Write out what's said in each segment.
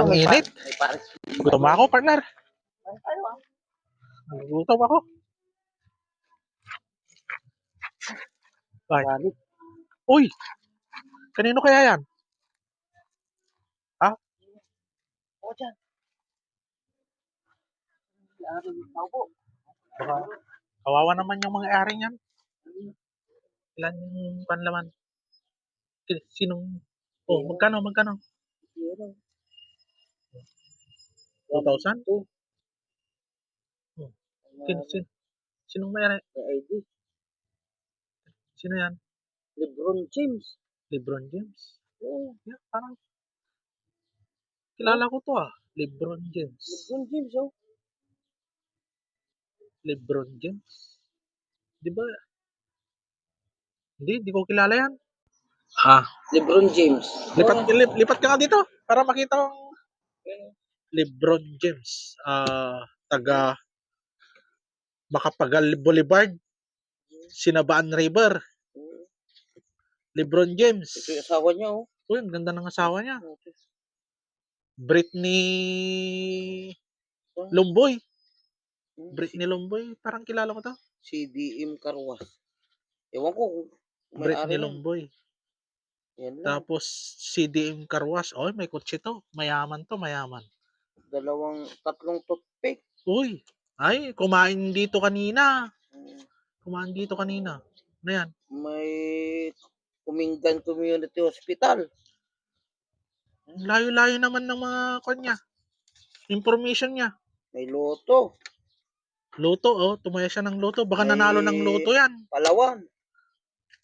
Ang init. Gutom ako, partner. Gutom ako. Bye. Uy! Kanino kaya yan? Dyan. Yung tao po? Baka, kawawa naman yung mga ari niyan. Ilan yung panlaman? Sinong... Oh, magkano, magkano? Zero. 2,000? Two. Oh. Sin, sin, sinong may ID. Sino yan? Lebron James. Lebron James. Oo. Yeah, parang... Kilala ko to ah. Lebron James. Lebron James oh. Lebron James. Di ba? Hindi, di ko kilala yan. Ah, Lebron James. lipat, lip, lipat ka nga dito para makita ang Lebron James. Ah, taga Makapagal Boulevard, Sinabaan River. Lebron James. Ito yung asawa niya oh. Uy, ang ganda ng asawa niya. Britney Lumboy. Britney Lumboy, parang kilala ko to. CDM Carwas. Ewan ko may Britney. Lumboy. Yan lang. Tapos CDM Carwash. Oy, may kotse to. Mayaman to, mayaman. Dalawang, tatlong toothpick. Uy, ay, kumain dito kanina. Mm. Kumain dito kanina. Ano yan? May Kuminggan Community Hospital. Ang Layo-layo naman ng mga kanya. Information niya. May Loto. Loto, oh. Tumaya siya ng loto. Baka May- nanalo ng loto yan. Palawan.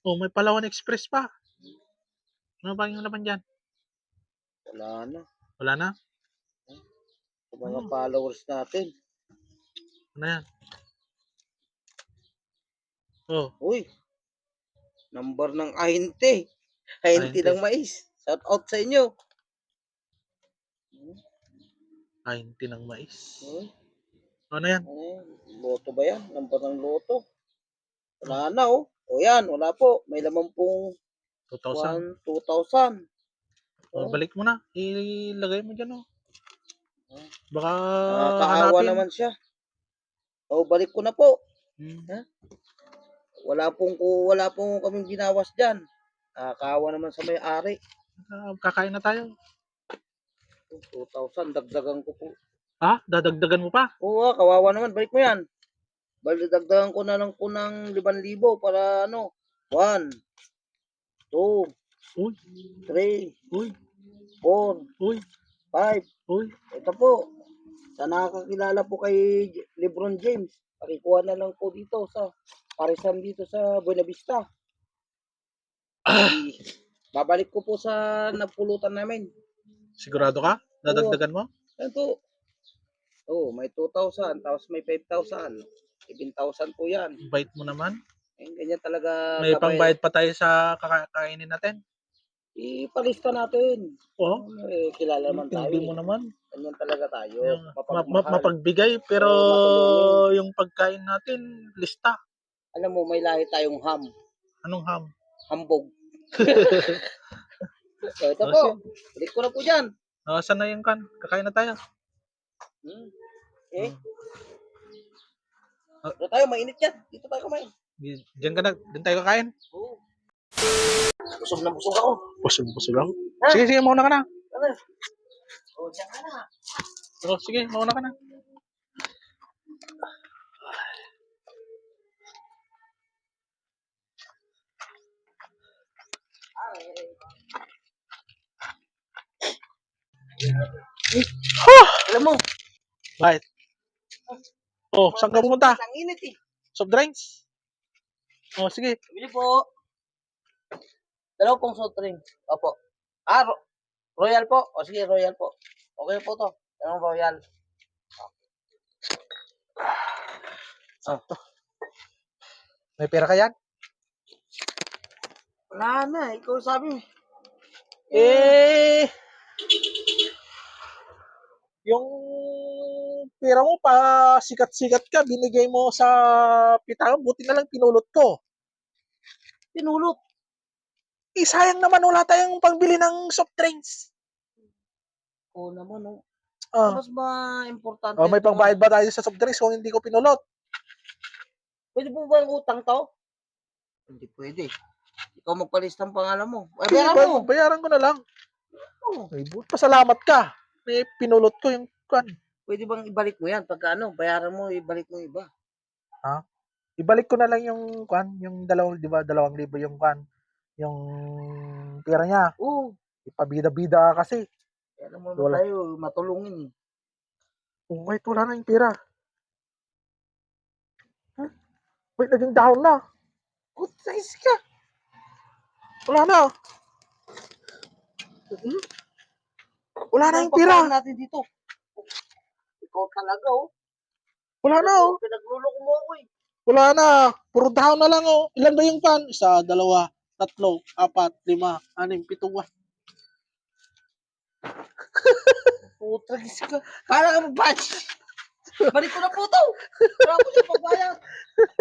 Oh, may Palawan Express pa. Ano ba yung laman dyan? Wala na. Wala na? Sa mga Hmm. followers natin. Ano yan? Oh, Uy. Number ng ahinte. Ahinte Ahinte. ng mais. Shout out sa inyo. kain ng mais. Uy. Ano yan? Ano yan? Loto ba yan? Number ng loto. Wala na oh. O yan, wala po. May laman pong 2,000. 1, 2,000. Oh, balik mo na. Ilagay mo dyan, oh. Baka Nakakaawa hanapin. naman siya. O, balik ko na po. Hmm. Wala pong, ku- wala pong kaming binawas dyan. Nakakaawa naman sa may-ari. Ah, kakain na tayo. 2,000, dagdagan ko po. Ha? Dadagdagan mo pa? Oo, ah, kawawa naman. Balik mo yan. Balik, dagdagan ko na lang po ng 5,000 para ano. 1, 2, Uy, 3, uy, 4, uy, 5. uy. Ito po. Sa nakakakilala po kay Lebron James. Pakikuha na lang po dito sa Parisan dito sa Buena Vista. I- Babalik ko po sa napulutan namin. Sigurado ka? Dadagdagan mo? Ito. Oh, may 2,000, tapos may 5,000. 7,000 po yan. Bait mo naman. Eh, ganyan talaga. May gabay. pangbayad pa tayo sa kakainin natin. Ipalista natin. Oo. Eh, kilala naman tayo. Hindi eh. mo naman. Ganyan talaga tayo. Ma- ma- Mapagmahal. mapagbigay pero Oo, yung pagkain natin, lista. Alam mo, may lahi tayong ham. Anong ham? Hambog. so, ito Oh, po. Balik ko na po dyan. Ah, saan na yung kan? Kakain na tayo. Hmm. Eh. Ah. Dito tayo, mainit yan. Dito tayo kumain. Diyan ka na. Diyan tayo kakain. Oo. Busog na busog ako. Pusog-pusog lang. Ha? Sige, sige, mauna ka na. Ano? Oh, diyan ka na. Oh, sige, mauna ka na. Alam mo, Bakit? Oh, saan ka pumunta? ang init eh. Soft drinks? Oh, sige. Bili po. Dalawa pong soft drink. Opo. Ah, ro- royal po. O sige, royal po. Okay po to. Anong royal? Sakto. May pera ka yan? Wala na. Ikaw sabi. Eh, yung pera mo pa sikat-sikat ka, binigay mo sa pitangan, buti na lang pinulot ko. Pinulot. Eh, sayang naman wala tayong pangbili ng soft drinks. Oo naman, no. Ah. Mas ma-importante. Oh, may ito, pangbayad ba tayo sa soft drinks kung hindi ko pinulot? Pwede po ba ang utang to? Hindi pwede. Ikaw magpalis ng pangalan mo. Ay, bayaran ba- mo. Bayaran ko na lang. Oo. Ay, but, pasalamat ka. May pinulot ko yung kan. Pwede bang ibalik mo yan? Pagka ano, bayaran mo, ibalik mo iba. Ibalik ko na lang yung kan, yung dalawang, di ba, dalawang libo yung kan. Yung pera niya. Oo. Ipabida-bida ka kasi. Kaya naman Wala. tayo matulungin eh. Oh, wait, wala na yung pera. Huh? Wait, naging down na. Oh, nice ka. Wala na. Hmm? Wala na yung pera. pagkain natin dito? Ikaw talaga, oh. Wala na, oh. Pinagluloko mo ako eh. Wala na. Puro down na lang, oh. Ilan ba yung pan? Isa, dalawa, tatlo, apat, lima, anim, pito, wa. Putra, gis ka. Para ka mag-batch. Balik ko na po to. Wala ko siya pagbayad.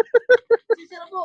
Sisira po.